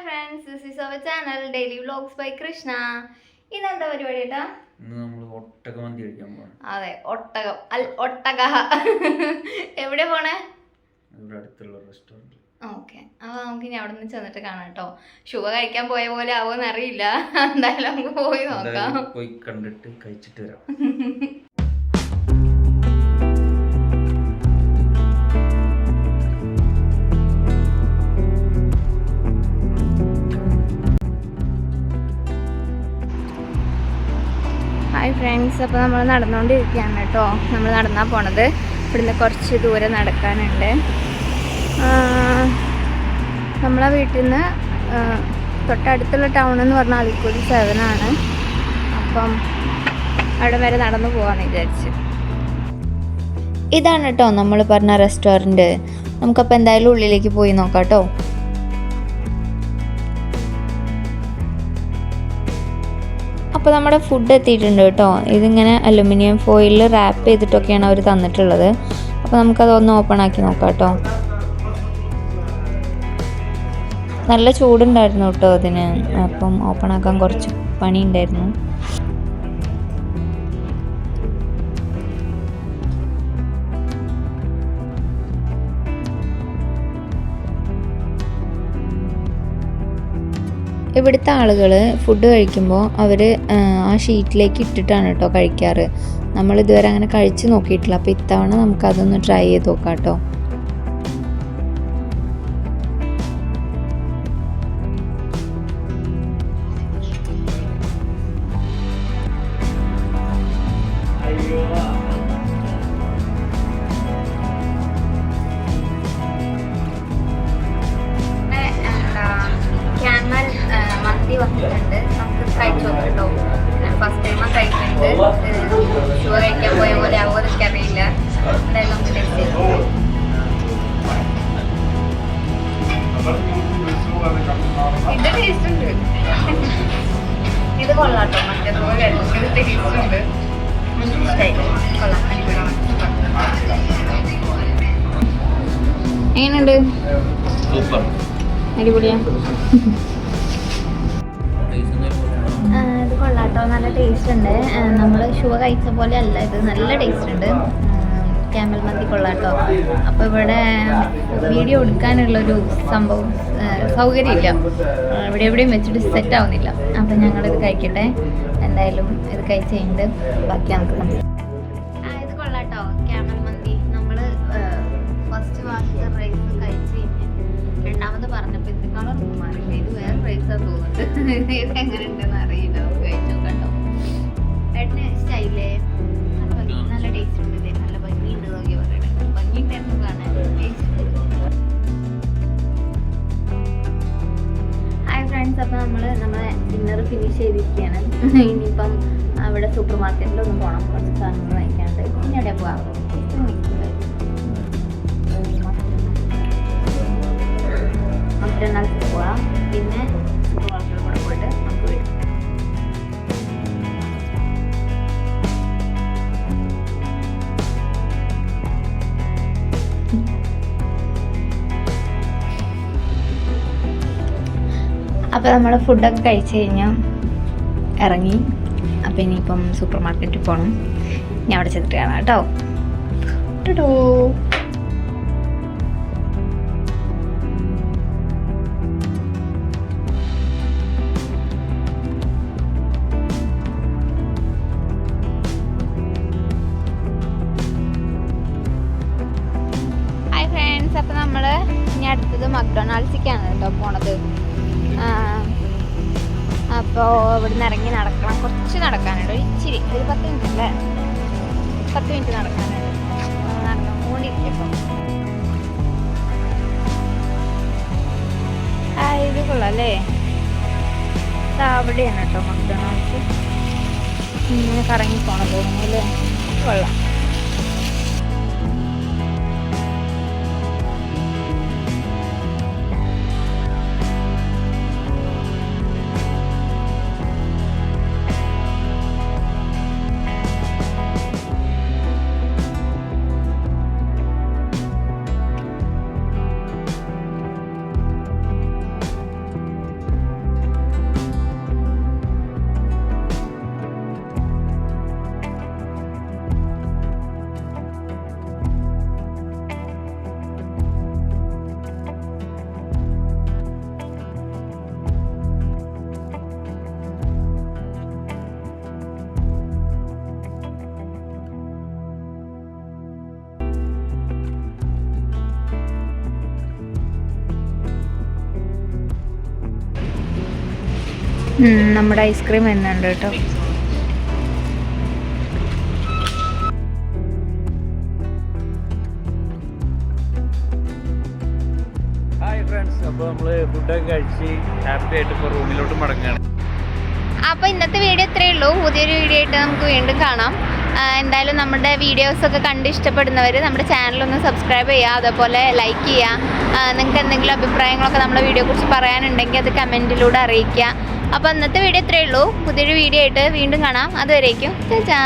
Friends this is our channel daily vlogs by Krishna ഇന്നെന്താ പരിപാടി നമ്മൾ ഒട്ടകമന്തി കഴിക്കാൻ പോകണം അതെ ഒട്ടകം. അൽ ഒട്ടക. എവിടെ പോണേ? ഇവിടെ അടുത്തുള്ള റെസ്റ്റോറന്റ് ഓക്കെ അപ്പോൾ നമുക്ക് ഇനി അവിടെ നിന്ന് ചെന്നിട്ട് കാണാം കേട്ടോ. ശുഭ കഴിക്കാൻ പോയ പോലെ ആവുമെന്ന് അറിയില്ല എന്തായാലും നമുക്ക് പോയി നോക്കാം. പോയി കണ്ടിട്ട് കഴിച്ചിട്ട് വരാം. ഹായ് ഫ്രണ്ട്സ് അപ്പോൾ നമ്മൾ നടന്നുകൊണ്ടിരിക്കുകയാണ് കേട്ടോ. നമ്മൾ നടന്നാൽ പോണത്. ഇവിടുന്ന് കുറച്ച് ദൂരെ നടക്കാനുണ്ട്. നമ്മളെ വീട്ടിൽ നിന്ന് തൊട്ടടുത്തുള്ള ടൗൺ എന്ന് പറഞ്ഞാൽ അലിക്കുടി സെവനാണ് അപ്പം അവിടെ വരെ നടന്നു പോകാമെന്ന് വിചാരിച്ച്. ഇതാണ് കേട്ടോ നമ്മൾ പറഞ്ഞ റെസ്റ്റോറന്റ് നമുക്കപ്പോൾ എന്തായാലും ഉള്ളിലേക്ക് പോയി നോക്കാം കേട്ടോ. അപ്പോൾ നമ്മുടെ ഫുഡ് എത്തിയിട്ടുണ്ട് കേട്ടോ. ഇതിങ്ങനെ അലുമിനിയം ഫോയിലിൽ റാപ്പ് ചെയ്തിട്ടൊക്കെയാണ് അവർ തന്നിട്ടുള്ളത്. അപ്പോൾ നമുക്കതൊന്ന് ഓപ്പൺ ആക്കി നോക്കാം കേട്ടോ. നല്ല ചൂടുണ്ടായിരുന്നു കേട്ടോ അതിന് അപ്പം ഓപ്പൺ ആക്കാൻ കുറച്ച് പണി ഉണ്ടായിരുന്നു ഇവിടുത്തെ ആളുകൾ ഫുഡ് കഴിക്കുമ്പോൾ അവർ ആ ഷീറ്റിലേക്ക് ഇട്ടിട്ടാണ് കേട്ടോ കഴിക്കാറ്. നമ്മൾ ഇതുവരെ അങ്ങനെ കഴിച്ച് നോക്കിയിട്ടില്ല. അപ്പോൾ ഇത്തവണ നമുക്കതൊന്ന് ട്രൈ ചെയ്ത് നോക്കാം കേട്ടോ കഴിക്കുന്നുണ്ട് ഷുഗർ കഴിക്കാൻ പോയ പോലെ ആവുമോ എന്നൊക്കെ അറിയില്ല എന്തായാലും നമുക്ക് ടേസ്റ്റ് ഇത് ടേസ്റ്റ് ഉണ്ട് ഇത് കൊള്ളാട്ടോ. അല്ല. ഇത് ടേസ്റ്റ് ഉണ്ട്. ഇഷ്ടായി. കൊള്ളാം. അടിപൊളിയാണ്. എങ്ങനെയുണ്ട്? സൂപ്പർ. അടിപൊളിയാ. കൊള്ളാട്ടോ നല്ല ടേസ്റ്റ് ഉണ്ട് നമ്മൾ ഷുവ കഴിച്ച പോലെ അല്ല ഇത് നല്ല ടേസ്റ്റ് ഉണ്ട് ക്യാമൽ മന്തി കൊള്ളാട്ടോ. അപ്പോൾ ഇവിടെ വീഡിയോ എടുക്കാനുള്ളൊരു സംഭവം സൗകര്യമില്ല. ഇവിടെ എവിടെയും വെച്ചിട്ട് സെറ്റ് ആവുന്നില്ല. അപ്പം ഞങ്ങളിത് കഴിക്കട്ടെ. എന്തായാലും ഇത് കഴിച്ച് കഴിഞ്ഞിട്ട് ബാക്കി നമുക്ക് ഇത് കൊള്ളാട്ടോ ക്യാമൽ മന്തി. നമ്മൾ ഫസ്റ്റ് വാങ്ങിച്ച റൈസ് കഴിച്ച് കഴിഞ്ഞ് രണ്ടാമത് പറഞ്ഞപ്പോൾ ഇത് കളർ മാറില്ല ഇത് വേറെ റൈസാണ് തോന്നുന്നത് ഇത് എങ്ങനെ ഉണ്ടെന്ന് അറിയില്ല. ഫ്രണ്ട്സ് അപ്പോൾ നമ്മൾ നമ്മളെ ഡിന്നർ ഫിനിഷ് ചെയ്തിരിക്കുകയാണ്. ഇനിയിപ്പം അവിടെ സൂപ്പർ മാർക്കറ്റിലൊന്നും പോകണം കുറച്ച് സാധനങ്ങൾ വാങ്ങിക്കാണ്ട് ഇനി അവിടെ പോകാം മറ്റന്നാൾക്ക് പോവാം. പിന്നെ അപ്പോൾ നമ്മൾ ഫുഡൊക്കെ കഴിച്ചു കഴിഞ്ഞാൽ ഇറങ്ങി. അപ്പോൾ ഇനിയിപ്പം സൂപ്പർ മാർക്കറ്റിൽ പോകണം ഞാൻ അവിടെ ചെന്നിട്ട് കാണാം കേട്ടോ. ടുടൂ. ഹായ് ഫ്രണ്ട്സ് അപ്പോൾ നമ്മൾ ഇനി അടുത്തത് മക്ഡൊണാൾഡ്സിക്കാണ് കേട്ടോ പോണത്. അപ്പോൾ ഇവിടുന്ന് ഇറങ്ങി നടക്കണം. കുറച്ച് നടക്കാനുണ്ട്. ഒരു ഇച്ചിരി ഒരു പത്ത് മിനിറ്റ് അല്ലേ? പത്ത് മിനിറ്റ് നടക്കാനുണ്ട്. ആ ഇത് കൊള്ളാം അവിടെയാണ് കേട്ടോ മക്ഡൊണാൾഡ്സ്. ഇങ്ങനെ കറങ്ങി പോണ തോന്നുന്നു അല്ലേ? കൊള്ളാം. നമ്മുടെ ഐസ്ക്രീം വരുന്നുണ്ട് കേട്ടോ. അപ്പോൾ നമ്മൾ ഫുഡൊക്കെ കഴിച്ച് ഹാപ്പി ആയിട്ട് ഇപ്പോൾ റൂമിലോട്ട് മടങ്ങുകയാണ് അപ്പോൾ ഇന്നത്തെ വീഡിയോ ഇത്രയേ ഉള്ളൂ. പുതിയൊരു വീഡിയോ ആയിട്ട് നമുക്ക് വീണ്ടും കാണാം. എന്തായാലും നമ്മുടെ വീഡിയോസ് ഒക്കെ കണ്ട് ഇഷ്ടപ്പെടുന്നവർ നമ്മുടെ ചാനൽ ഒന്ന് സബ്സ്ക്രൈബ് ചെയ്യുക അതേപോലെ ലൈക്ക് ചെയ്യുക. നിങ്ങൾക്ക് എന്തെങ്കിലും അഭിപ്രായങ്ങളൊക്കെ നമ്മുടെ വീഡിയോ കുറിച്ച് പറയാനുണ്ടെങ്കിൽ അത് കമന്റിലൂടെ അറിയിക്കുക. അപ്പോൾ ഇന്നത്തെ വീഡിയോ ഇത്രയേ ഉള്ളൂ. പുതിയൊരു വീഡിയോ ആയിട്ട് വീണ്ടും കാണാം. അതുവരേക്കും. ചാ